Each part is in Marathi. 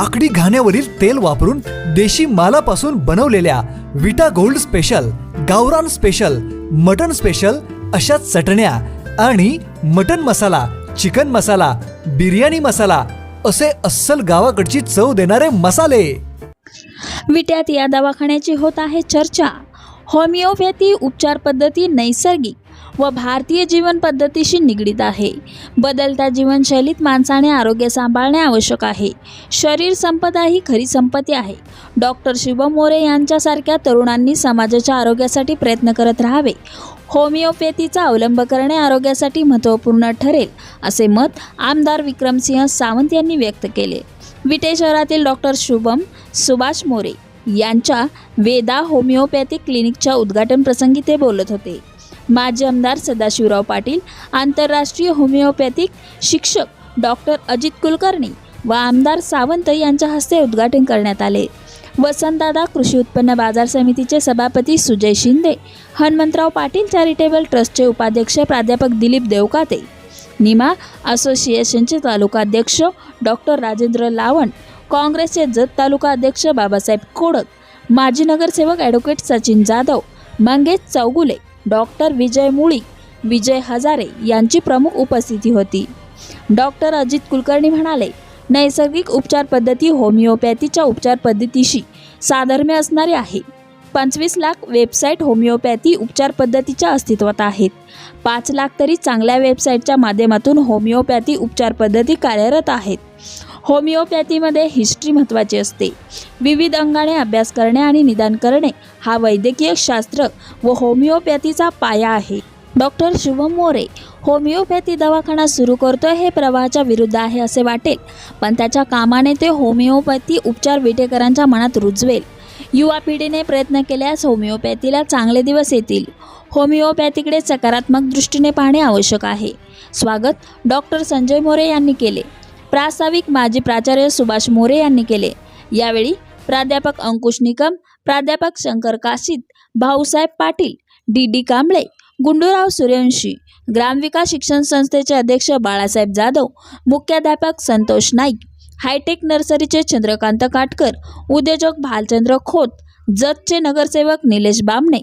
लाकडी घाण्यावरील तेल वापरून देशी मालापासून बनवलेल्या विटा गोल्ड स्पेशल गावरान स्पेशल मटन स्पेशल अशा चटण्या आणि मटन मसाला चिकन मसाला बिर्याणी मसाला असे अस्सल गावाकडची चव देणारे मसाले. विट्यात या दवाखान्याची होत आहे चर्चा. होमिओपॅथी उपचार पद्धती नैसर्गिक. व भारतीय जीवन पद्धतीशी निगडीत आहे. बदलत्या जीवनशैलीत माणसाने आरोग्य सांभाळणे आवश्यक आहे. शरीर संपदा ही खरी संपत्ती आहे. डॉक्टर शिवम मोरे यांच्यासारख्या तरुणांनी समाजाच्या आरोग्यासाठी प्रयत्न करत राहावे. होमिओपॅथीचा अवलंब करणे आरोग्यासाठी महत्त्वपूर्ण ठरेल असे मत आमदार विक्रमसिंह सावंत यांनी व्यक्त केले. विटे शहरातील डॉक्टर शुभम सुभाष मोरे यांच्या वेदा होमिओपॅथी क्लिनिकच्या उद्घाटन प्रसंगी ते बोलत होते. माजी आमदार सदाशिवराव पाटील आंतरराष्ट्रीय होमिओपॅथिक शिक्षक डॉक्टर अजित कुलकर्णी व आमदार सावंत यांच्या हस्ते उद्घाटन करण्यात आले. वसंतदादा कृषी उत्पन्न बाजार समितीचे सभापती सुजय शिंदे हनुमंतराव पाटील चॅरिटेबल ट्रस्टचे उपाध्यक्ष प्राध्यापक दिलीप देवकाते निमा असोसिएशनचे तालुकाध्यक्ष डॉक्टर राजेंद्र लावण काँग्रेसचे जत तालुका अध्यक्ष बाबासाहेब कोडक माजी नगरसेवक ॲडव्होकेट सचिन जाधव मंगेश चौगुले डॉक्टर विजय मुळी विजय हजारे यांची प्रमुख उपस्थिती होती. डॉक्टर अजित कुलकर्णी म्हणाले नैसर्गिक उपचार पद्धती होमिओपॅथीच्या उपचार पद्धतीशी साधर्म्य असणारी आहे. पंचवीस लाख वेबसाईट होमिओपॅथी उपचार पद्धतीच्या अस्तित्वात आहेत. पाच लाख तरी चांगल्या वेबसाईटच्या माध्यमातून होमिओपॅथी उपचार पद्धती कार्यरत आहेत. होमिओपॅथीमध्ये हिस्ट्री महत्त्वाची असते. विविध अंगाने अभ्यास करणे आणि निदान करणे हा वैद्यकीय शास्त्र व होमिओपॅथीचा पाया आहे. डॉक्टर शुभम मोरे होमिओपॅथी दवाखाना सुरू करतोय हे प्रवाहाच्या विरुद्ध आहे असे वाटेल पण त्याच्या कामाने ते होमिओपॅथी उपचार विटेकरांच्या मनात रुजवेल. युवा पिढीने प्रयत्न केल्यास होमिओपॅथीला चांगले दिवस येतील. होमिओपॅथीकडे सकारात्मक दृष्टीने पाहणे आवश्यक आहे. स्वागत डॉक्टर संजय मोरे यांनी केले. प्रास्ताविक माजी प्राचार्य सुभाष मोरे यांनी केले. यावेळी प्राध्यापक अंकुश निकम प्राध्यापक शंकर काशीत भाऊसाहेब पाटील डी डी कांबळे गुंडूराव सूर्यवंशी ग्रामविकास शिक्षण संस्थेचे अध्यक्ष बाळासाहेब जाधव मुख्याध्यापक संतोष नाईक हायटेक नर्सरीचे चंद्रकांत काटकर उद्योजक भालचंद्र खोत जतचे नगरसेवक निलेश बामणे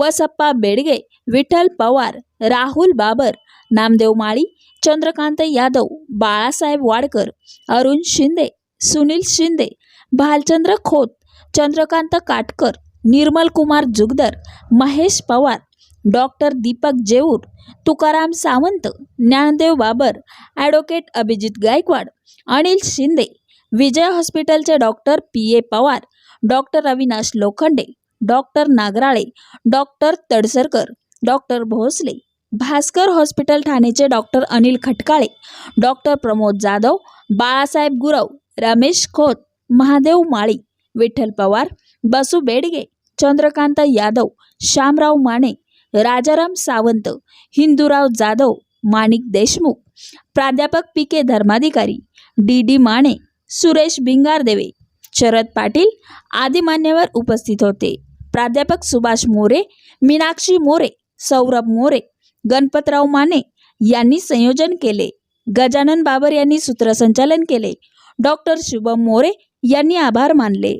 वसप्पा बेडगे विठ्ठल पवार राहुल बाबर नामदेव माळी चंद्रकांत यादव बाळासाहेब वाडकर अरुण शिंदे सुनील शिंदे भालचंद्र खोत चंद्रकांत काटकर निर्मल कुमार जुगदर महेश पवार डॉक्टर दीपक जेऊर तुकाराम सावंत ज्ञानदेव बाबर ॲडव्होकेट अभिजित गायकवाड अनिल शिंदे विजय हॉस्पिटलचे doctor P A Pawar doctor Avinash Lokhande doctor Nagrale doctor Tadsarkar doctor Bhosle Bhaskar hospital ठाणेचे doctor Anil Khatkale doctor Pramod Jadhav Balasaheb Gurav Ramesh Khot Mahadev Mali Vitthal Pawar Basu Bedge Chandrakant Yadav Shyamrao Mane Rajaram Sawant Hindu Rao Jadhav Manik Deshmukh प्राध्यापक P K Dharmadhikari D D Mane Suresh Bhingardeve Sharad Patil आदी मान्यवर उपस्थित होते. प्राध्यापक सुभाष मोरे मीनाक्षी मोरे सौरभ मोरे गणपतराव माने यांनी संयोजन केले. गजानन बाबर यांनी सूत्रसंचालन केले. डॉक्टर शुभम मोरे यांनी आभार मानले.